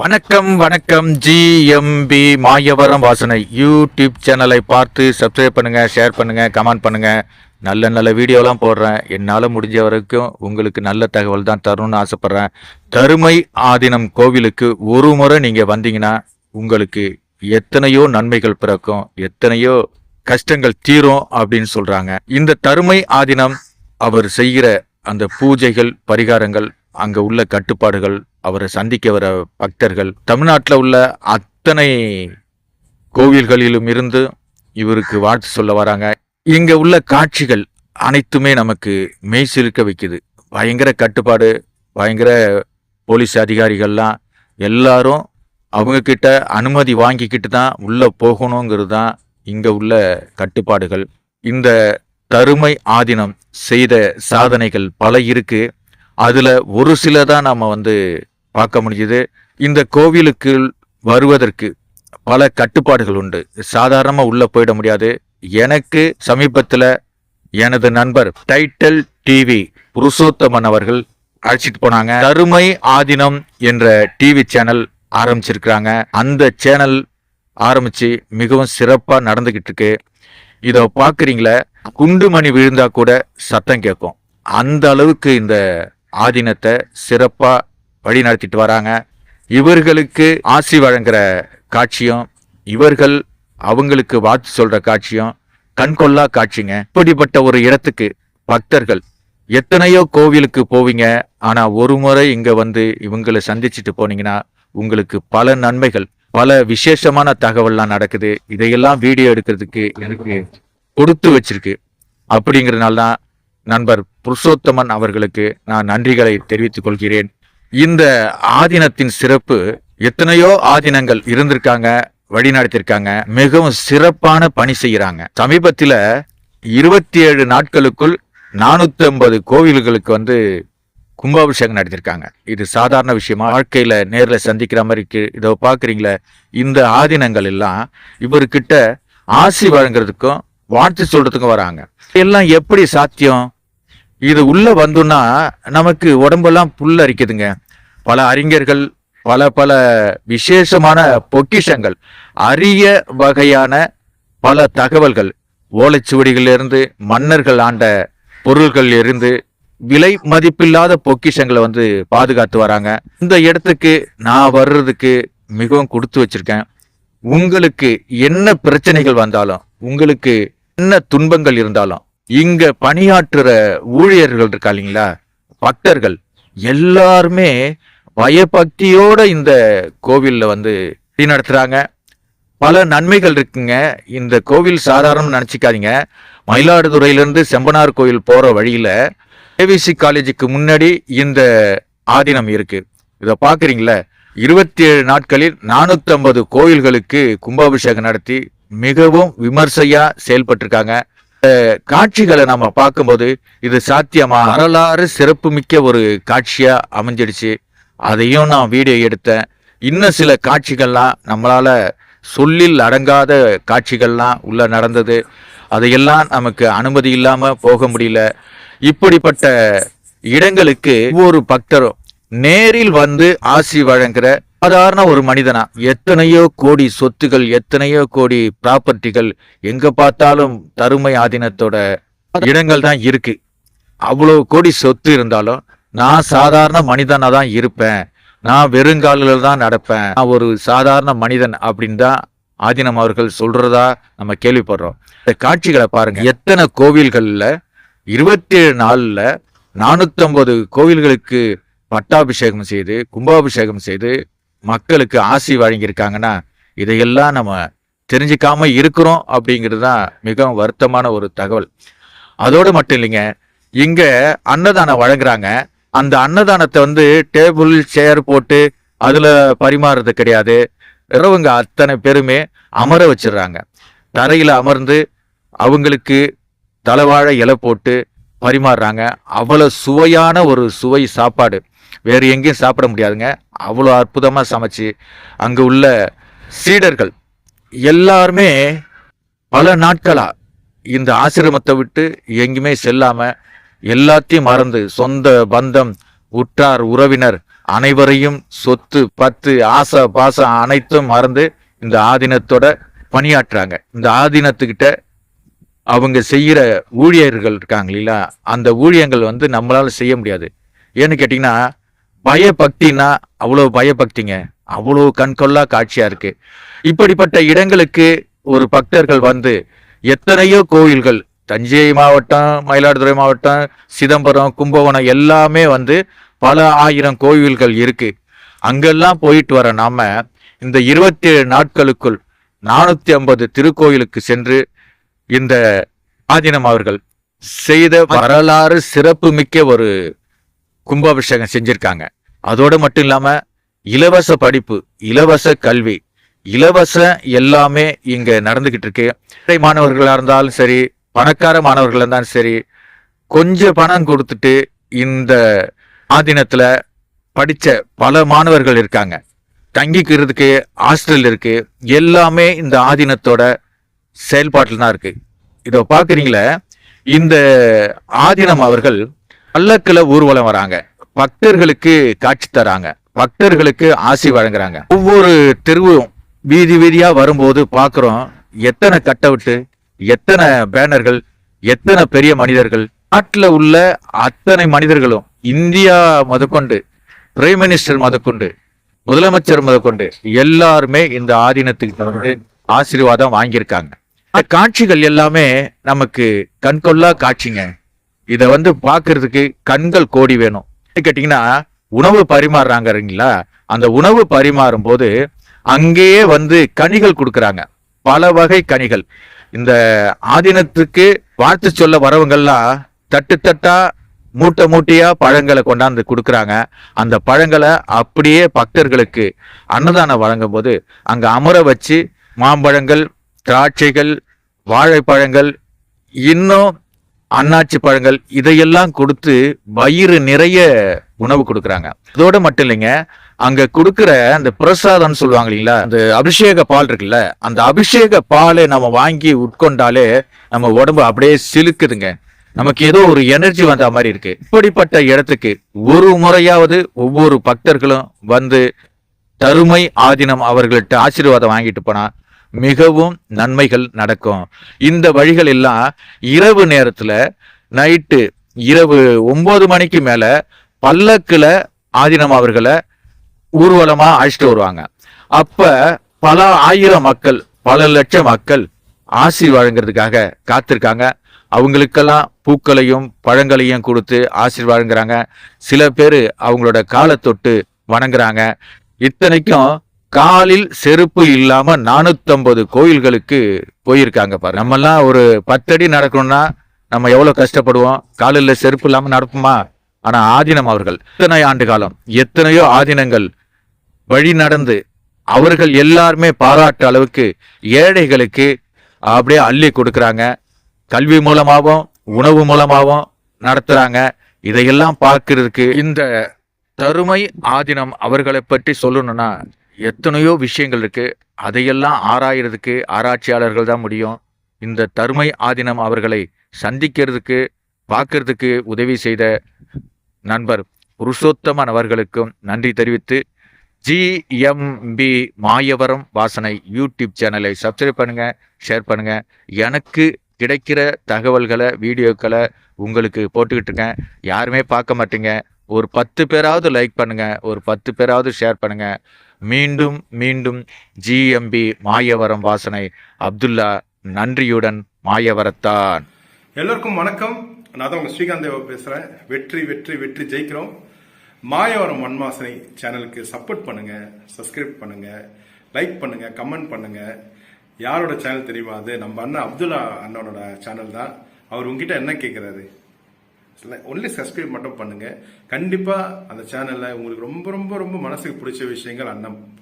வணக்கம் வணக்கம். ஜிஎம்பி மாயவரம் வாசனை. யூடியூப் சேனலை பார்த்து சப்ஸ்கிரைப் பண்ணுங்க ஷேர் பண்ணுங்க கமெண்ட் பண்ணுங்க. நல்ல நல்ல வீடியோலாம் போடுறேன். என்னால் முடிஞ்ச வரைக்கும் உங்களுக்கு நல்ல தகவல் தான் தரணும்னு ஆசைப்பட்றேன். தருமை ஆதீனம் கோவிலுக்கு ஒரு முறை நீங்கள் வந்தீங்கன்னா உங்களுக்கு எத்தனையோ நன்மைகள் பிறக்கும் எத்தனையோ கஷ்டங்கள் தீரும் அப்படின்னு சொல்கிறாங்க இந்த தருமை ஆதீனம் அவர் செய்கிற அந்த பூஜைகள் பரிகாரங்கள் அங்கே உள்ள கட்டுப்பாடுகள் அவரை சந்திக்க வர பக்தர்கள் தமிழ்நாட்டில் உள்ள அத்தனை கோவில்களிலும் இருந்து இவருக்கு வாழ்த்து சொல்ல வராங்க. இங்கே உள்ள காட்சிகள் அனைத்துமே நமக்கு மெய் சிலுக்க வைக்குது. பயங்கர கட்டுப்பாடு பயங்கர போலீஸ் அதிகாரிகள்லாம் எல்லாரும் அவங்கக்கிட்ட அனுமதி வாங்கிக்கிட்டு தான் உள்ளே போகணுங்கிறது தான் இங்கே உள்ள கட்டுப்பாடுகள். இந்த தருமை ஆதீனம் செய்த சாதனைகள் பல இருக்குது அதில் ஒரு சில தான் நம்ம வந்து பார்க்க முடியுது இந்த கோவிலுக்கு வருவதற்கு பல கட்டுப்பாடுகள் உண்டு. சாதாரணமாக உள்ளே போயிட முடியாது. எனக்கு சமீபத்தில் எனது நண்பர் டைட்டல் டிவி புருஷோத்தமன் அவர்கள் அழைச்சிட்டு போனாங்க. தருமை ஆதீனம் என்ற டிவி சேனல் ஆரம்பிச்சிருக்கிறாங்க. அந்த சேனல் ஆரம்பித்து மிகவும் சிறப்பாக நடந்துக்கிட்டு இருக்கு இதை பாக்குறீங்களா குண்டுமணி விழுந்தா கூட சத்தம் கேட்கும். அந்த அளவுக்கு இந்த ஆதீனத்தை சிறப்பாக வழி நடத்திட்டு வராங்க. இவர்களுக்கு ஆசி வழங்குற காட்சியும் இவர்கள் அவங்களுக்கு வாழ்த்து சொல்ற காட்சியும் கண்கொள்ளா காட்சிங்க. இப்படிப்பட்ட ஒரு இடத்துக்கு பக்தர்கள் எத்தனையோ கோவிலுக்கு போவீங்க. ஆனா ஒரு முறை இங்க வந்து இவங்களை சந்திச்சுட்டு போனீங்கன்னா உங்களுக்கு பல நன்மைகள் பல விசேஷமான தகவல்லாம் நடக்குது. இதையெல்லாம் வீடியோ எடுக்கிறதுக்கு எனக்கு கொடுத்து வச்சிருக்கு. அப்படிங்கிறதுனால தான் நண்பர் புருஷோத்தமன் அவர்களுக்கு நான் நன்றிகளை தெரிவித்துக் கொள்கிறேன். இந்த ஆதீனத்தின் சிறப்பு எத்தனையோ ஆதீனங்கள் இருந்திருக்காங்க வழிநடத்திருக்காங்க மிகவும் சிறப்பான பணி செய்யறாங்க. சமீபத்தில் இருபத்தி ஏழு நாட்களுக்குள் நானூத்தி ஐம்பது கோவில்களுக்கு வந்து கும்பாபிஷேகம் நடத்திருக்காங்க. இது சாதாரண விஷயமா? வாழ்க்கையில நேரில் சந்திக்கிற மாதிரி இருக்கு. இதை பாக்குறீங்களே இந்த ஆதீனங்கள் எல்லாம் இவர்கிட்ட ஆசி வழங்குறதுக்கும் வாழ்த்து சொல்றதுக்கும் வராங்க. எல்லாம் எப்படி சாத்தியம்? இது உள்ள வந்தோம்னா நமக்கு உடம்பெல்லாம் புல் அரிக்குதுங்க பல அறிஞர்கள் பல பல விசேஷமான பொக்கிஷங்கள் அரிய வகையான பல தகவல்கள் ஓலைச்சுவடிகளிலிருந்து மன்னர்கள் ஆண்ட பொருள்கள் இருந்து விலை மதிப்பில்லாத பொக்கிஷங்களை வந்து பாதுகாத்து வராங்க. இந்த இடத்துக்கு நான் வர்றதுக்கு மிகவும் கொடுத்து வச்சிருக்கேன். உங்களுக்கு என்ன பிரச்சனைகள் வந்தாலும் உங்களுக்கு என்ன துன்பங்கள் இருந்தாலும் இங்க பணியாற்றுற ஊழியர்கள் இருக்கா இல்லைங்களா? பக்தர்கள். எல்லாருமே பயபக்தியோட இந்த கோவில்ல வந்து நடத்துறாங்க பல நன்மைகள் இருக்குங்க. இந்த கோவில் சாதாரணம் நினைச்சுக்காதீங்க. மயிலாடுதுறையிலிருந்து செம்பனார் கோயில் போற வழியில ஏவிசி காலேஜுக்கு முன்னாடி இந்த ஆதீனம் இருக்கு. இதை பாக்குறீங்களா? இருபத்தி ஏழு நாட்களில் நானூத்தி ஐம்பது கோயில்களுக்கு கும்பாபிஷேகம் நடத்தி மிகவும் விமர்சையா செயல்பட்டிருக்காங்க. காட்சிகளை நம்ம பார்க்கும்போது இது சாத்தியமா? வரலாறு சிறப்புமிக்க ஒரு காட்சியா அமைஞ்சிடுச்சு. அதையும் நான் வீடியோ எடுத்தேன். இன்னும் சில காட்சிகள்லாம் நம்மளால சொல்லில் அடங்காத காட்சிகள்லாம் உள்ள நடந்தது. அதையெல்லாம் நமக்கு அனுமதி இல்லாம போக முடியல. இப்படிப்பட்ட இடங்களுக்கு ஒவ்வொரு பக்தரும் நேரில் வந்து ஆசி வழங்குற சாதாரண ஒரு மனிதனா? எத்தனையோ கோடி சொத்துகள் எத்தனையோ கோடி ப்ராப்பர்ட்டிகள் எங்க பார்த்தாலும் தருமை ஆதீனத்தோட இடங்கள் தான் இருக்கு. அவ்வளவு கோடி சொத்து இருந்தாலும் நான் சாதாரண மனிதனா தான் இருப்பேன். நான் வெறுங்காலில் தான் நடப்பேன். நான் ஒரு சாதாரண மனிதன் அப்படின்னு தான் ஆதீனம் அவர்கள் சொல்றதா நம்ம கேள்விப்படுறோம். இந்த காட்சிகளை பாருங்க. எத்தனை கோவில்கள்ல இருபத்தி ஏழு நாள்ல நானூத்தம்பது கோவில்களுக்கு பட்டாபிஷேகம் செய்து கும்பாபிஷேகம் செய்து மக்களுக்கு ஆசி வழங்கியிருக்காங்கன்னா இதையெல்லாம் நம்ம தெரிஞ்சிக்காம இருக்கிறோம் அப்படிங்கிறது தான் மிகவும் வருத்தமான ஒரு தகவல். அதோடு மட்டும் இல்லைங்க இங்கே அன்னதானம் வழங்குறாங்க. அந்த அன்னதானத்தை வந்து டேபிள் சேர் போட்டு அதில் பரிமாறுறது கிடையாது. இரவுங்க அத்தனை பேருமே அமர வச்சிடுறாங்க. தரையில் அமர்ந்து அவங்களுக்கு தலைவாழை இலை போட்டு பரிமாறுறாங்க. அவ்வளோ சுவையான ஒரு சுவை சாப்பாடு. வேறு எங்கேயும் சாப்பிட முடியாதுங்க. அவ்வளோ அற்புதமாக சமைச்சு அங்கே உள்ள சீடர்கள் எல்லாருமே பல நாட்களாக இந்த ஆசிரமத்தை விட்டு எங்கேயுமே செல்லாமல் எல்லாத்தையும் மறந்து சொந்த பந்தம் உற்றார் உறவினர் அனைவரையும் சொத்து பத்து ஆசை பாசம் அனைத்தும் மறந்து இந்த ஆதீனத்தோட பணியாற்றுறாங்க இந்த ஆதீனத்துக்கிட்ட அவங்க செய்கிற ஊழியர்கள் இருக்காங்க இல்லைங்களா? அந்த ஊழியங்கள் வந்து நம்மளால் செய்ய முடியாது. ஏன்னு கேட்டிங்கன்னா பயபக்தினா அவ்வளோ பயபக்திங்க. அவ்வளோ கண்கொள்ளா காட்சியா இருக்கு. இப்படிப்பட்ட இடங்களுக்கு ஒரு பக்தர்கள் வந்து எத்தனையோ கோயில்கள் தஞ்சை மாவட்டம் மயிலாடுதுறை மாவட்டம் சிதம்பரம் கும்பகோணம் எல்லாமே வந்து பல ஆயிரம் கோயில்கள் இருக்கு. அங்கெல்லாம் போயிட்டு வர நாம இந்த இருபத்தி ஏழு நாட்களுக்குள் நானூத்தி ஐம்பது திருக்கோயிலுக்கு சென்று இந்த ஆதீனம் அவர்கள் செய்த வரலாறு சிறப்பு மிக்க ஒரு கும்பாபிஷேகம் செஞ்சிருக்காங்க. அதோடு மட்டும் இல்லாமல் இலவச படிப்பு இலவச கல்வி இலவச எல்லாமே இங்கே நடந்துக்கிட்டு இருக்கு மாணவர்களாக இருந்தாலும் சரி பணக்கார மாணவர்களாக இருந்தாலும் சரி கொஞ்சம் பணம் கொடுத்துட்டு இந்த ஆதீனத்தில் படித்த பல மாணவர்கள் இருக்காங்க. தங்கிக்கிறதுக்கு ஹாஸ்டல் இருக்கு. எல்லாமே இந்த ஆதீனத்தோட செயல்பாட்டில் தான் இருக்கு. இதை பார்க்குறீங்களே இந்த ஆதீனம் அவர்கள் பல்லக்கில் ஊர்வலம் வராங்க. பக்தர்களுக்கு காட்சி தராங்க. பக்தர்களுக்கு ஆசி வழங்குறாங்க. ஒவ்வொரு தெருவும் வீதி வீதியா வரும்போது பாக்குறோம் எத்தனை கட்டவுட்டு எத்தனை பேனர்கள் எத்தனை பெரிய மனிதர்கள். நாட்டில் உள்ள அத்தனை மனிதர்களும் இந்தியா முதற்கொண்டு பிரைம் மினிஸ்டர் முதற்கொண்டு முதலமைச்சர் முதற்கொண்டு எல்லாருமே இந்த ஆதீனத்துக்கு வந்து ஆசீர்வாதம் வாங்கியிருக்காங்க. காட்சிகள் எல்லாமே நமக்கு கண்கொள்ளா காட்சிங்க. இத வந்து பாக்குறதுக்கு கண்கள் கோடி வேணும். ஏன்னு கேட்டீங்கன்னா உணவு பரிமாறுறாங்கறீங்களா? அந்த உணவு பரிமாறும் போது அங்கேயே வந்து கனிகள் கொடுக்கறாங்க. பல வகை கனிகள். இந்த ஆதீனத்துக்கு வாழ்த்து சொல்ல வரவங்கள்லாம் தட்டு தட்டா மூட்டை மூட்டையா பழங்களை கொண்டாந்து கொடுக்குறாங்க. அந்த பழங்களை அப்படியே பக்தர்களுக்கு அன்னதானம் வழங்கும் போது அங்க அமர வச்சு மாம்பழங்கள் திராட்சைகள் வாழைப்பழங்கள் இன்னும் அன்னாச்சி பழங்கள் இதையெல்லாம் கொடுத்து வயிறு நிறைய உணவு கொடுக்குறாங்க. இதோட மட்டும் இல்லைங்க அங்க கொடுக்குற அந்த பிரசாதம்னு சொல்லுவாங்க இல்லைங்களா அந்த அபிஷேக பால் இருக்குல்ல அந்த அபிஷேக பாலை நம்ம வாங்கி உட்கொண்டாலே நம்ம உடம்பு அப்படியே சிலுக்குதுங்க. நமக்கு ஏதோ ஒரு எனர்ஜி வந்த மாதிரி இருக்கு. இப்படிப்பட்ட இடத்துக்கு ஒரு முறையாவது ஒவ்வொரு பக்தர்களும் வந்து தருமை ஆதீனம் அவர்கள்ட்ட ஆசீர்வாதம் வாங்கிட்டு போனா மிகவும் நன்மைகள் நடக்கும். இந்த வழிகள் எல்லாம் இரவு நேரத்துல நைட்டு இரவு ஒன்பது மணிக்கு மேல பல்லக்குல ஆதீனம் அவர்களை ஊர்வலமா அழைச்சிட்டு வருவாங்க. அப்ப பல ஆயிரம் மக்கள் பல லட்சம் மக்கள் ஆசி வழங்குறதுக்காக காத்திருக்காங்க. அவங்களுக்கெல்லாம் பூக்களையும் பழங்களையும் கொடுத்து ஆசீர் வழங்குறாங்க சில பேர் அவங்களோட காலை தொட்டு வணங்குறாங்க. இத்தனைக்கும் காலில் செருப்பு இல்லாம நானூத்தம்பது கோயில்களுக்கு போயிருக்காங்க பாரு. நம்மெல்லாம் ஒரு பத்தடி நடக்கணும்னா நம்ம எவ்வளவு கஷ்டப்படுவோம்? காலில் செருப்பு இல்லாம நடப்போமா ஆனா ஆதீனம் அவர்கள். இத்தனை ஆண்டு காலம்? எத்தனையோ ஆதீனங்கள் வழி நடந்து அவர்கள் எல்லாருமே பாராட்டு அளவுக்கு ஏழைகளுக்கு அப்படியே அள்ளி கொடுக்குறாங்க. கல்வி மூலமாகவும் உணவு மூலமாகவும் நடத்துறாங்க. இதையெல்லாம் பார்க்கறதுக்கு இந்த தருமை ஆதீனம் அவர்களை பற்றி சொல்லணும்னா எத்தனையோ விஷயங்கள் இருக்குது அதையெல்லாம் ஆராயறதுக்கு ஆராய்ச்சியாளர்கள் தான் முடியும். இந்த தருமை ஆதீனம் அவர்களை சந்திக்கிறதுக்கு பார்க்கறதுக்கு உதவி செய்த நண்பர் புருஷோத்தமன் அவர்களுக்கும் நன்றி தெரிவித்து ஜிஎம்பி மாயவரம் வாசனை யூடியூப் சேனலை சப்ஸ்கிரைப் பண்ணுங்க ஷேர் பண்ணுங்க. எனக்கு கிடைக்கிற தகவல்களை வீடியோக்களை உங்களுக்கு போட்டுக்கிட்டு இருக்கேன். யாருமே பார்க்க மாட்டீங்க. ஒரு பத்து பேராவது லைக் பண்ணுங்க ஒரு பத்து பேராவது ஷேர் பண்ணுங்க. மீண்டும் மீண்டும் ஜிஎம்பி மாயவரம் வாசனை. அப்துல்லா நன்றியுடன் மாயவரத்தான். எல்லோருக்கும் வணக்கம். நான் தான் உங்க ஸ்ரீகாந்த் தேவா பேசுறேன் வெற்றி வெற்றி வெற்றி ஜெயிக்கிறோம். மாயவரம் மண்வாசனை சேனலுக்கு சப்போர்ட் பண்ணுங்க சப்ஸ்கிரைப் பண்ணுங்க லைக் பண்ணுங்க கமெண்ட் பண்ணுங்க. யாரோட சேனல் தெரியுமா அது? நம்ம அண்ணன் அப்துல்லா அண்ணனோட சேனல் தான். அவர் உங்ககிட்ட என்ன கேட்கிறாரு ஒன்லி சப்ஸ்கிரைப் மட்டும் பண்ணுங்க. கண்டிப்பா அந்த சேனல்ல உங்களுக்கு ரொம்ப ரொம்ப ரொம்ப மனசுக்கு பிடிச்ச விஷயங்கள் அண்ணன்